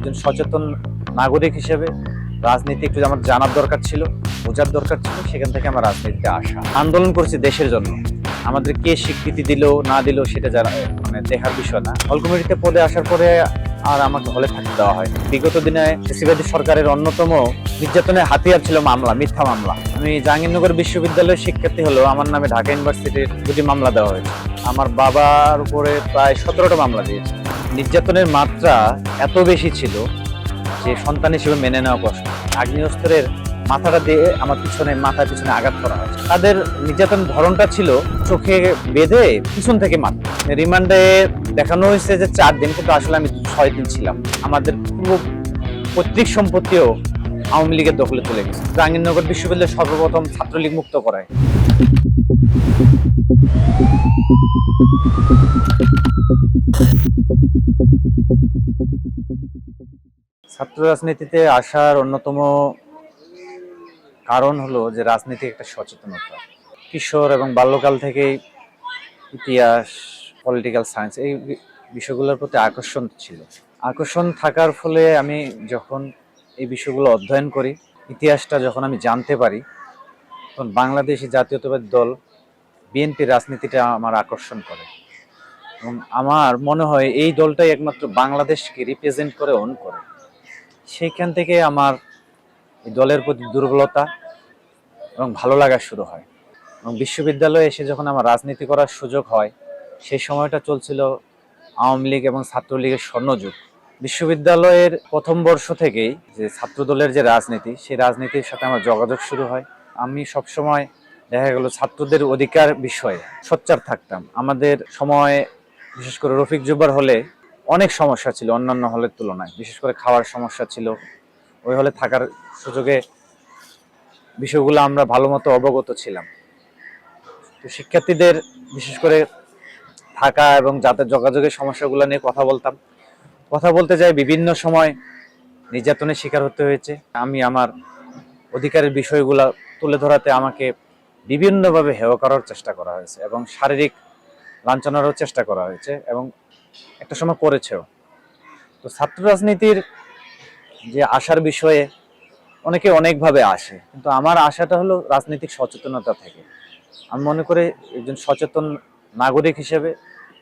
একজন সচেতন নাগরিক হিসেবে রাজনীতি একটু আমার জানার দরকার ছিল, বোঝার দরকার ছিল, সেখান থেকে আমার রাজনীতিতে আসা। আন্দোলন করছি দেশের জন্য। আমাদের কে স্বীকৃতি দিল, না দিল সেটা যারা মানে দেখার বিষয় না। হল কমিটিতে পদে আসার পরে আর আমাকে হলে থাকতে দেওয়া হয় বিগত দিনে ফেসিবাদী সরকারের অন্যতম নির্যাতনের হাতিয়ার ছিল মামলা, মিথ্যা মামলা। আমি জাহাঙ্গীরনগর বিশ্ববিদ্যালয়ের শিক্ষার্থী হলেও আমার নামে ঢাকা ইউনিভার্সিটির দুটি মামলা দেওয়া হয়েছে। আমার বাবার উপরে প্রায় সতেরোটা মামলা দিয়েছে। নির্যাতনের মাত্রা এত বেশি ছিল যে সন্তান হিসেবে মেনে নেওয়া কষ্ট। আগ্নেয়স্ত্রের মাথাটা দিয়ে আমার পিছনে, মাথার পিছনে আঘাত করা হয়েছে। তাদের নির্যাতন ধরনটা ছিল চোখে বেঁধে পিছন থেকে মার রিমান্ডে দেখানো হয়েছে যে চার দিন, কিন্তু আসলে আমি ছয় দিন ছিলাম। আমাদের পুরো পৈতৃক সম্পত্তিও আওয়ামী লীগের দখলে চলে গেছে। জাহাঙ্গীরনগর বিশ্ববিদ্যালয় সর্বপ্রথম ছাত্রলীগ মুক্ত করায়। ছাত্র রাজনীতিতে আসার অন্যতম কারণ হলো যে রাজনীতি একটা সচেতনতা। কিশোর এবং বাল্যকাল থেকেই ইতিহাস পলিটিক্যাল সায়েন্স এই বিষয়গুলোর প্রতি আকর্ষণ ছিল। আকর্ষণ থাকার ফলে আমি যখন এই বিষয়গুলো অধ্যয়ন করি, ইতিহাসটা যখন আমি জানতে পারি, তখন বাংলাদেশি জাতীয়তাবাদী দল বিএনপির রাজনীতিটা আমার আকর্ষণ করে। এবং আমার মনে হয় এই দলটাই একমাত্র বাংলাদেশকে রিপ্রেজেন্ট করে অন করে। সেইখান থেকে আমার দলের প্রতি দুর্বলতা এবং ভালো লাগা শুরু হয়। এবং বিশ্ববিদ্যালয়ে এসে যখন আমার রাজনীতি করার সুযোগ হয়, সেই সময়টা চলছিল আওয়ামী লীগ এবং ছাত্রলীগের স্বর্ণযুগ। বিশ্ববিদ্যালয়ের প্রথম বর্ষ থেকেই যে ছাত্রদলের যে রাজনীতি, সেই রাজনীতির সাথে আমার যোগাযোগ শুরু হয়। আমি সবসময় দেখা গেল ছাত্রদের অধিকার বিষয়ে সোচ্চার থাকতাম। আমাদের সময়, বিশেষ করে রফিক জুব্বার হলে অনেক সমস্যা ছিল অন্যান্য হলের তুলনায়। বিশেষ করে খাওয়ার সমস্যা ছিল। ওই হলে থাকার সুযোগে বিষয়গুলো আমরা ভালো মতো অবগত ছিলাম। তো শিক্ষার্থীদের বিশেষ করে থাকা এবং যাতে যোগাযোগের সমস্যাগুলো নিয়ে কথা বলতাম, কথা বলতে যাই বিভিন্ন সময় নির্যাতনের শিকার হতে হয়েছে। আমি আমার অধিকারের বিষয়গুলো তুলে ধরাতে আমাকে বিভিন্নভাবে হেয় করার চেষ্টা করা হয়েছে এবং শারীরিক লাঞ্ছনারও চেষ্টা করা হয়েছে এবং একটা সময় করেছেও। তো ছাত্র রাজনীতির যে আসার বিষয়ে অনেকে অনেকভাবে আসে, কিন্তু আমার আশাটা হলো রাজনৈতিক সচেতনতা থেকে। আমি মনে করি একজন সচেতন নাগরিক হিসেবে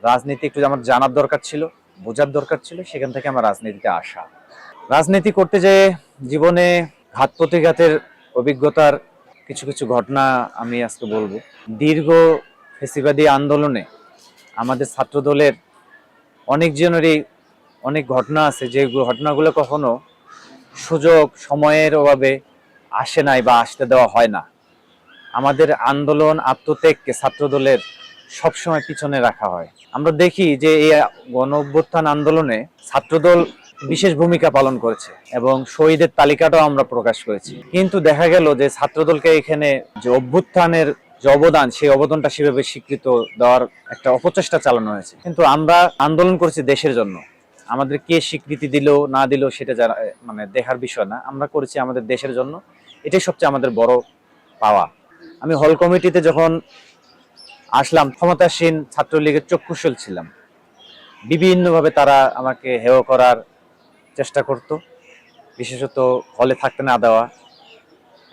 রাজনীতি একটু আমার জানার দরকার ছিল, বোঝার দরকার ছিল, সেখান থেকে আমার রাজনীতিতে আসা। রাজনীতি করতে যেয়ে জীবনে ঘাত প্রতিঘাতের অভিজ্ঞতার কিছু কিছু ঘটনা আমি আজকে বলব। দীর্ঘ ফেসিবাদী আন্দোলনে আমাদের ছাত্রদলের অনেকজনেরই অনেক ঘটনা আছে, যে ঘটনাগুলো কখনো সুযোগ, সময়ের অভাবে আসে নাই বা আসতে দেওয়া হয় না। আমাদের আন্দোলন, আত্মত্যাগকে ছাত্রদলের সবসময় পিছনে রাখা হয়। আমরা দেখি যে এই গণ অভ্যুত্থান আন্দোলনে ছাত্রদল বিশেষ ভূমিকা পালন করেছে এবং শহীদের তালিকাটাও আমরা প্রকাশ করেছি। কিন্তু দেখা গেল যে ছাত্রদলকে এখানে যে অভ্যুত্থানের যে অবদান, সেই অবদানটা সেভাবে স্বীকৃত দেওয়ার একটা অপচেষ্টা চালানো হয়েছে। কিন্তু আমরা আন্দোলন করেছি দেশের জন্য। আমাদের কে স্বীকৃতি দিল, না দিল সেটা যারা মানে দেখার বিষয় না। আমরা করেছি আমাদের দেশের জন্য। এটাই সবচেয়ে আমাদের বড় পাওয়া। আমি হল কমিটিতে যখন আসলাম, ক্ষমতাসীন ছাত্রলীগের চক্ষুশীল ছিলাম। বিভিন্নভাবে তারা আমাকে হেয় করার চেষ্টা করত। বিশেষত হলে থাকতে না দেওয়া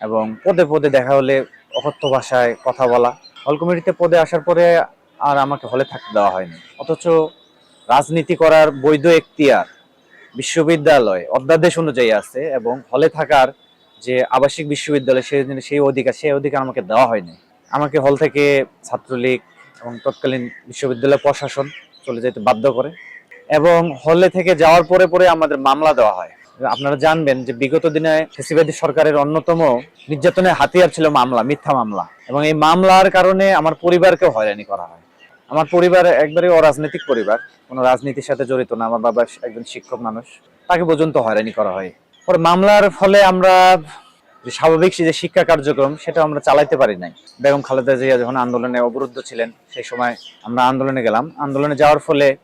এবং পদে পদে দেখা হলে অকথ্য ভাষায় কথা বলা। হল কমিটিতে পদে আসার পরে আর আমাকে হলে থাকতে দেওয়া হয়নি। অথচ রাজনীতি করার বৈধ এখতিয়ার বিশ্ববিদ্যালয় অধ্যাদেশ অনুযায়ী আছে এবং হলে থাকার যে আবাসিক বিশ্ববিদ্যালয় সেই সেই অধিকার সেই অধিকার আমাকে দেওয়া হয়নি। আমাকে হল থেকে ছাত্রলীগ এবং তৎকালীন বিশ্ববিদ্যালয় প্রশাসন চলে যেতে বাধ্য করে এবং হলে থেকে যাওয়ার পরে পরে আমাদের মামলা দেওয়া হয়। আপনারা জানবেন যে বিগত দিনে ফেসিবাদী সরকারের অন্যতম নির্যাতনের হাতিয়ার ছিল মামলা, মিথ্যা মামলা। এবং এই মামলার কারণে আমার পরিবারকেও হয়রানি করা হয়। আমার পরিবার একবারে অরাজনৈতিক পরিবার, কোনো রাজনীতির সাথে জড়িত না। আমার বাবা একজন শিক্ষক মানুষ। তাকে পর্যন্ত হয়রানি করা হয়। পরে মামলার ফলে আমরা যে স্বাভাবিক যে শিক্ষা কার্যক্রম, সেটা আমরা চালাইতে পারি নাই। বেগম খালেদা জিয়া যখন আন্দোলনে অবরুদ্ধ ছিলেন, সেই সময় আমরা আন্দোলনে গেলাম। আন্দোলনে যাওয়ার ফলে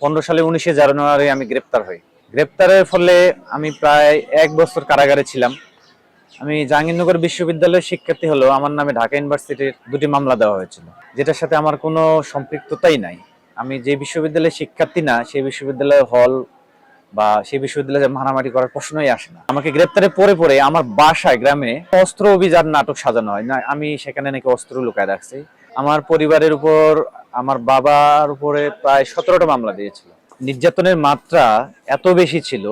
পনেরো সালে উনিশে জানুয়ারি আমি গ্রেপ্তার হই। গ্রেপ্তারের ফলে আমি প্রায় এক বছর কারাগারে ছিলাম। আমি জাহাঙ্গীরনগর বিশ্ববিদ্যালয়ের শিক্ষার্থী হলেও আমার নামে ঢাকা ইউনিভার্সিটির দুটি মামলা দেওয়া হয়েছিল। যেটার সাথে আমার কোনো সম্পৃক্ততাই নাই। আমি যে বিশ্ববিদ্যালয়ের শিক্ষার্থী না, সেই বিশ্ববিদ্যালয়ের হল বা সেই বিশ্ববিদ্যালয়ে মারামারি করার প্রশ্নই আসে না। আমাকে গ্রেপ্তারে পরে পরে আমার বাসায়, গ্রামে অস্ত্র অভিযান নাটক সাজানো হয়। না, আমি সেখানে নাকি অস্ত্র লুকায় রাখছি। আমার পরিবারের উপর, আমার বাবার উপরে প্রায় সতেরোটা মামলা দিয়েছিল। নির্যাতনের মাত্রা এত বেশি ছিল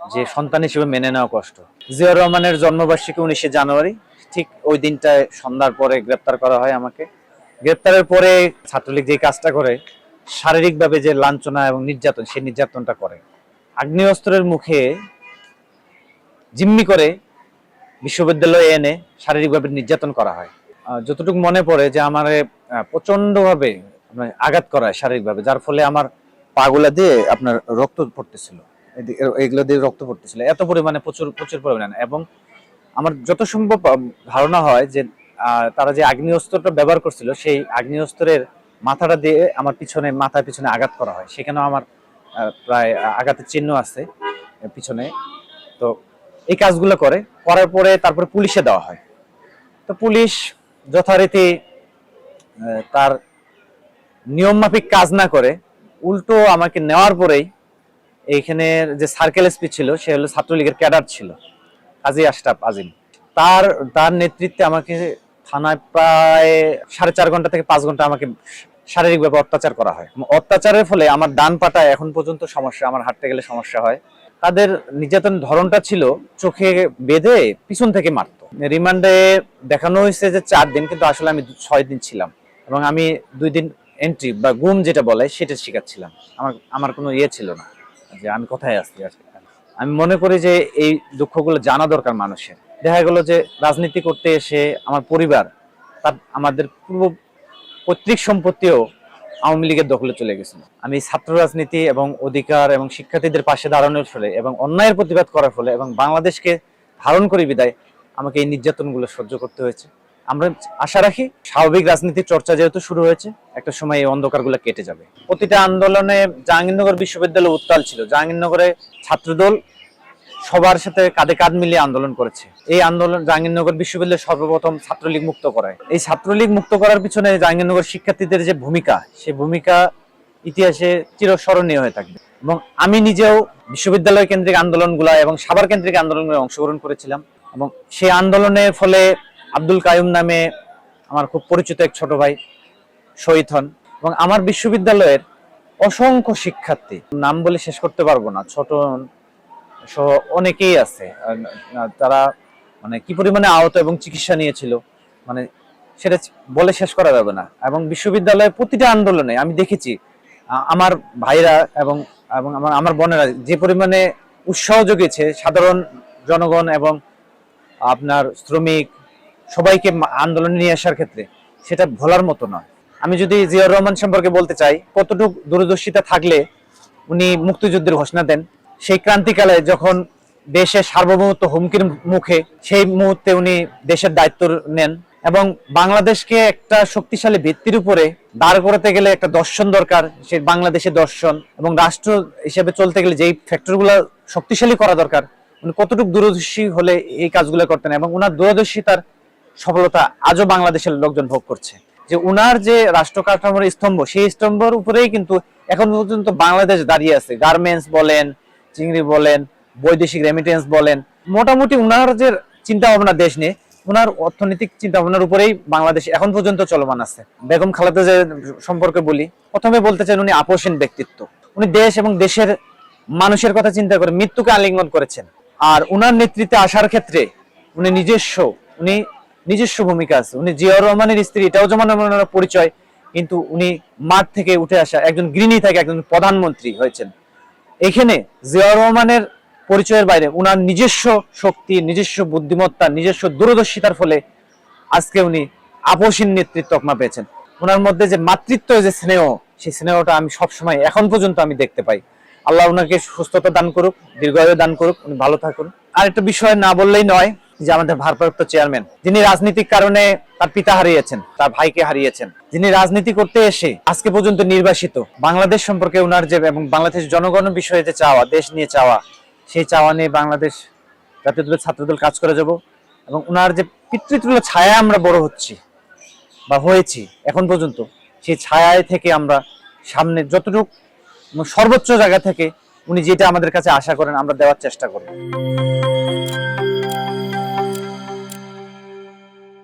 যে সন্তান হিসেবে মেনে নেওয়া কষ্ট। জিয়াউর রহমানের জন্মবার্ষিকী উনিশে জানুয়ারি, ঠিক ওই দিনটায় সন্ধ্যার পরে গ্রেপ্তার করা হয় আমাকে। গ্রেপ্তারের পরে ছাত্রলীগ যে কাজটা করে, শারীরিকভাবে যে লাঞ্ছনা এবং নির্যাতন, সেই নির্যাতনটা করে। আগ্নেয়াস্ত্রের মুখে জিম্মি করে বিশ্ববিদ্যালয়ে এনে শারীরিকভাবে নির্যাতন করা হয়। যতটুকু মনে পড়ে যে আমার প্রচন্ডভাবে মানে আঘাত করা হয় শারীরিকভাবে, যার ফলে আমার পাগুলা দিয়ে আপনার রক্ত পড়তেছিল। এগুলো দিয়ে রক্ত পড়তেছিল। এত পরিমাণে প্রচুর প্রচুর পরিমাণে। এবং আমার যত সম্ভব ধারণা হয় যে তারা যে আগ্নেয়াস্ত্রটা ব্যবহার করছিল, সেই আগ্নেয়াস্ত্রের মাথাটা দিয়ে আমার পিছনে, মাথার পিছনে আঘাত করা হয়। সেখানেও আমার প্রায় আঘাতের চিহ্ন আছে পিছনে। তো এই কাজগুলো করে। করার পরে তারপরে পুলিশে দেওয়া হয়। তো পুলিশ যথারীতি তার নিয়ম মাফিক কাজ না করে উল্টো আমাকে নেওয়ার পরেই এইখানে যে সার্কেল এসপি ছিল, সে হলো ছাত্রলীগের ক্যাডার ছিল, কাজী আশরাফ আজিম। তার তার নেতৃত্বে আমাকে থানায় প্রায় সাড়ে চার ঘণ্টা থেকে পাঁচ ঘণ্টা আমাকে শারীরিকভাবে অত্যাচার করা হয়। অত্যাচারের ফলে আমার ডান পাটা এখন পর্যন্ত সমস্যা, আমার হাঁটতে গেলে সমস্যা হয়। তাদের নির্যাতন ধরনটা ছিল চোখে বেঁধে পিছন থেকে মারতো। রিমান্ডে দেখানো হয়েছে যে চার দিন, কিন্তু আসলে আমি ছয় দিন ছিলাম এবং আমি দুই দিন এন্ট্রি বা গুম যেটা বলে, সেটা শিখাচ্ছিলাম। আমার আমার কোনো ইয়ে ছিল না যে আমি কোথায় আসছি আমি মনে করি যে এই দুঃখগুলো জানা দরকার মানুষের। দেখা গেল যে রাজনীতি করতে এসে আমার পরিবার, তার, আমাদের পূর্ব পৈতৃক সম্পত্তিও আওয়ামী লীগের দখলে চলে গেছিল। আমি ছাত্র রাজনীতি এবং অধিকার এবং শিক্ষার্থীদের পাশে দাঁড়ানোর ফলে এবং অন্যায়ের প্রতিবাদ করার ফলে এবং বাংলাদেশকে ধারণ করি বিদায়, আমাকে এই নির্যাতনগুলো সহ্য করতে হয়েছে। আমরা আশা রাখি স্বাভাবিক রাজনীতির চর্চা যেহেতু শুরু হয়েছে, একটা সময় এই অন্ধকারগুলো কেটে যাবে। প্রতিটা আন্দোলনে জাহাঙ্গীরনগর বিশ্ববিদ্যালয় উত্তাল ছিল। জাহাঙ্গীরনগরে ছাত্রদল সবার সাথে কাঁধে কাঁধ মিলিয়ে আন্দোলন করেছে। এই আন্দোলন জাহাঙ্গীরনগর বিশ্ববিদ্যালয় সর্বপ্রথম ছাত্রলীগ মুক্ত করায়। এই ছাত্রলীগ মুক্ত করার পিছনে জাহাঙ্গীরনগর শিক্ষার্থীদের যে ভূমিকা, সে ভূমিকা ইতিহাসে চিরস্মরণীয় হয়ে থাকবে। এবং আমি নিজেও বিশ্ববিদ্যালয় কেন্দ্রিক আন্দোলনগুলা এবং সাবার কেন্দ্রিক আন্দোলনগুলো অংশগ্রহণ করেছিলাম। এবং সেই আন্দোলনের ফলে আব্দুল কায়ুম নামে আমার খুব পরিচিত এক ছোট ভাই শহীদ হন এবং আমার বিশ্ববিদ্যালয়ের অসংখ্য শিক্ষার্থী, নাম বলে শেষ করতে পারব না, ছোট সহ অনেকেই আছে। তারা মানে কি পরিমাণে আহত এবং চিকিৎসা নিয়েছিল মানে সেটা বলে শেষ করা যাবে না। এবং বিশ্ববিদ্যালয়ের প্রতিটা আন্দোলনে আমি দেখেছি আমার ভাইরা এবং এবং আমার আমার বোনেরা যে পরিমাণে উৎসাহ জুগিয়েছে সাধারণ জনগণ এবং আপনার শ্রমিক সবাইকে আন্দোলনে নিয়ে আসার ক্ষেত্রে, সেটা ভোলার মতো নয়। আমি যদি জিয়াউর রহমান সম্পর্কে বলতে চাই, কতটুকু দূরদর্শিতা থাকলে উনি মুক্তিযুদ্ধের ঘোষণা দেন? সেই ক্রান্তিকালে যখন দেশের সার্বভৌমত্ব হুমকির মুখে, সেই মুহূর্তে উনি দেশের দায়িত্ব নেন এবং বাংলাদেশকে একটা শক্তিশালী ভিত্তির উপরে দাঁড় করাতে গেলে একটা দর্শন দরকার সেই বাংলাদেশের দর্শন এবং রাষ্ট্র হিসেবে চলতে গেলে যেই ফ্যাক্টরগুলো শক্তিশালী করা দরকার, উনি কতটুকু দূরদর্শী হলে এই কাজগুলো করতেন এবং ওনার দূরদর্শিতার সফলতা আজও বাংলাদেশের লোকজন ভোগ করছে। যে উনার যে রাষ্ট্র কাঠামোর স্তম্ভ, সেই স্তম্ভের উপরেই কিন্তু এখন পর্যন্ত বাংলাদেশ দাঁড়িয়ে আছে। গার্মেন্টস বলেন, চিংড়ি বলেন, বৈদেশিক রেমিটেন্স বলেন, মোটামুটি উনার যে চিন্তা ভাবনা দেশ নিয়ে, উনার অর্থনৈতিক চিন্তা ভাবনার উপরেই বাংলাদেশ এখন পর্যন্ত চলমান আছে। বেগম খালেদা যে সম্পর্কে বলি, প্রথমে বলতে চান উনি আপোষহীন ব্যক্তিত্ব। উনি দেশ এবং দেশের মানুষের কথা চিন্তা করে মৃত্যুকে আলিঙ্গন করেছেন। আর উনার নেতৃত্বে আসার ক্ষেত্রে উনি নিজস্ব, উনি নিজস্ব ভূমিকা আছে। উনি জিয়াউর রহমানের স্ত্রী, এটাও যেমন ওনার পরিচয়, কিন্তু উনি মাঠ থেকে উঠে আসা একজন গৃহিণী থেকে, একজন প্রধানমন্ত্রী হয়েছেন। এখানে জিয়াউর রহমানের পরিচয়ের বাইরে উনার নিজস্ব শক্তি, নিজস্ব বুদ্ধিমত্তা, নিজস্ব দূরদর্শিতার ফলে আজকে উনি আপসীন নেতৃত্ব তকমা পেয়েছেন। ওনার মধ্যে যে মাতৃত্ব, যে স্নেহ, সেই স্নেহটা আমি সবসময় এখন পর্যন্ত আমি দেখতে পাই। আল্লাহ ওনাকে সুস্থতা দান করুক, দীর্ঘায়ু দান করুক, উনি ভালো থাকুন। আর একটা বিষয় না বললেই নয় যে আমাদের ভারপ্রাপ্ত চেয়ারম্যান, যিনি রাজনৈতিক কারণে তার পিতা হারিয়েছেন, তার ভাইকে হারিয়েছেন, যিনি রাজনীতি করতে এসে আজকে পর্যন্ত নির্বাসিত, বাংলাদেশ সম্পর্কে ওনার যে এবং বাংলাদেশ জনগণের বিষয়ে যে চাওয়া, দেশ নিয়ে চাওয়া, সেই চাওয়া নিয়ে বাংলাদেশ জাতীয় দলের ছাত্রদল কাজ করে যাব এবং ওনার যে পিতৃতুল্য ছায়া আমরা বড় হচ্ছি বা হয়েছি এখন পর্যন্ত, সেই ছায়ায় থেকে আমরা সামনে যতটুকু সর্বোচ্চ জায়গা থেকে উনি যেটা আমাদের কাছে আশা করেন আমরা দেওয়ার চেষ্টা করব